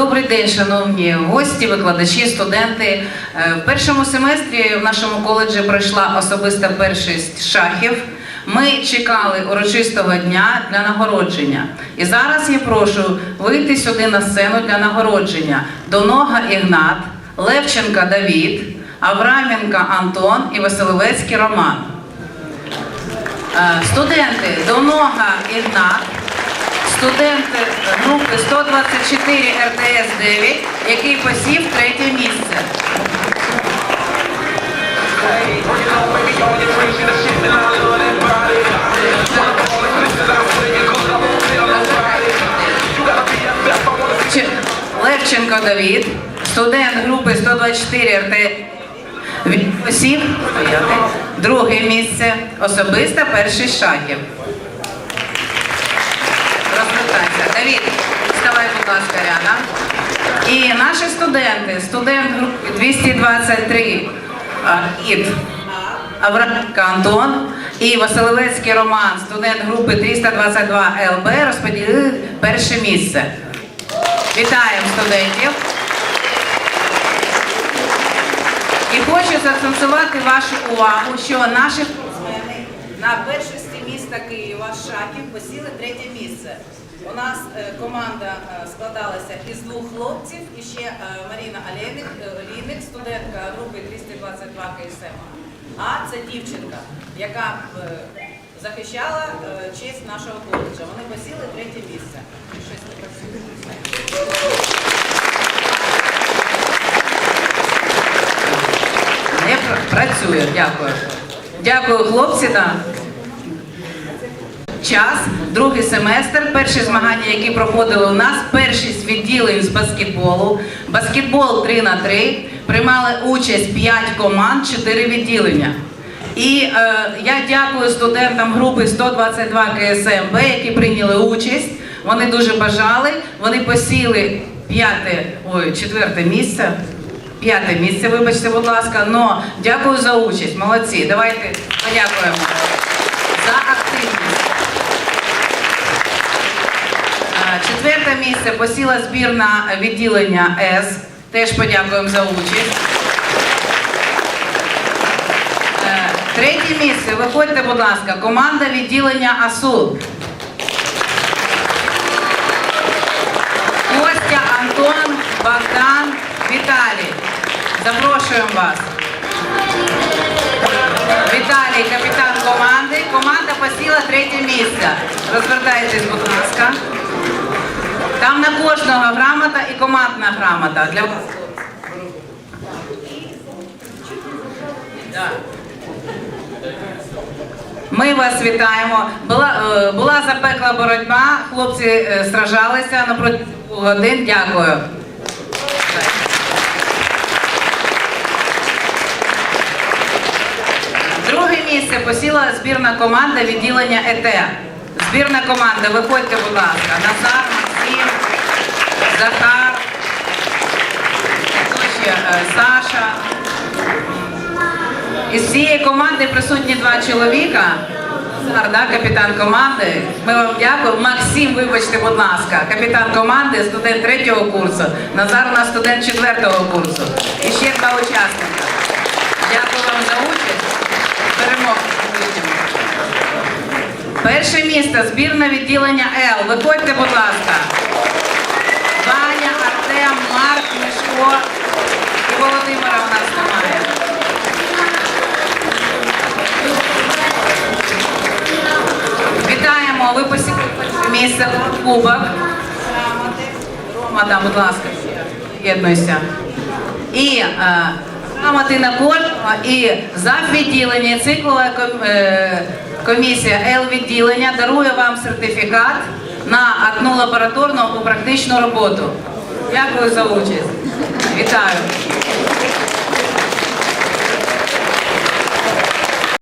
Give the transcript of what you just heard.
Добрий день, шановні гості, викладачі, студенти. Е, В першому семестрі в нашому коледжі пройшла особиста першість шахів. Ми чекали урочистого дня для нагородження. І зараз я прошу вийти сюди на сцену для нагородження. Донога Ігнат, Левченка Давід, Авраменка Антон і Василевецький Роман. Е, Студенти Донога Ігнат, студент групи 124 РТС 9, який посів третє місце. Левченко Давід, студент групи 124 РТ. Він посів друге місце. Особисте перший шагів. Розвертайся. Давід, вставай, будь ласка, рядом. І наші студенти, студент групи 223 а, ІД Антон і Василевецький Роман, студент групи 322 ЛБ, розподілили перше місце. Вітаємо студентів. І хочу заакцентувати вашу увагу, що наші спортсмени на першості міста Києва Шаків посіли третє місце. У нас е, команда е, складалася із двох хлопців і ще е, Маріна Олійник, студентка групи 222 КСМ. А це дівчинка, яка захищала честь нашого коледжа. Вони посіли третє місце. Не. Працює, дякую. Дякую, хлопці. Час, другий семестр, перші змагання, які проходили у нас, першість відділень з баскетболу. Баскетбол 3 на 3 приймали участь 5 команд, 4 відділення. І е, я дякую студентам групи 122 КСМБ, які прийняли участь. Вони дуже бажали. Вони посіли п'яте, ой, четверте місце. П'яте місце, вибачте, будь ласка. Но дякую за участь. Молодці. Давайте подякуємо за Четверте місце посіла збірна відділення С. Теж подякуємо за участь. Е, Третє місце. Виходьте, будь ласка, команда відділення АСУ. Костя, Антон, Богдан, Віталій. Запрошуємо вас. Віталій, капітан команди. Команда посіла третє місце. Розвертайтесь, будь ласка. Там на кожного грамота і командна грамота. Для. Ми вас вітаємо. Була, е, була запекла боротьба, хлопці е, стражалися на протягом годин. Дякую. Друге місце посіла збірна команда відділення ЕТ. Збірна команда, виходьте, будь ласка. Максим, Захар? Е, Саша. Із цієї команди присутні два чоловіка. Назар, да, капітан команди. Ми вам дякуємо. Максим, вибачте, будь ласка, капітан команди, студент третього курсу. Назар у нас студент четвертого курсу. І ще два учасника. Дякую вам за участь. Перемог. Перше місце збірне відділення Л. Виходьте, будь ласка. Ваня, Марк, Мішко і Володимира у нас немає. Вітаємо, ви посіли місце кубок. Грамоти. Рома, да, будь ласка, єднуйся. І е, грамоти на кожного, і заввідділення, циклова е, комісія Л-відділення дарує вам сертифікат на одну лабораторну або практичну роботу. Дякую за участь. Вітаю.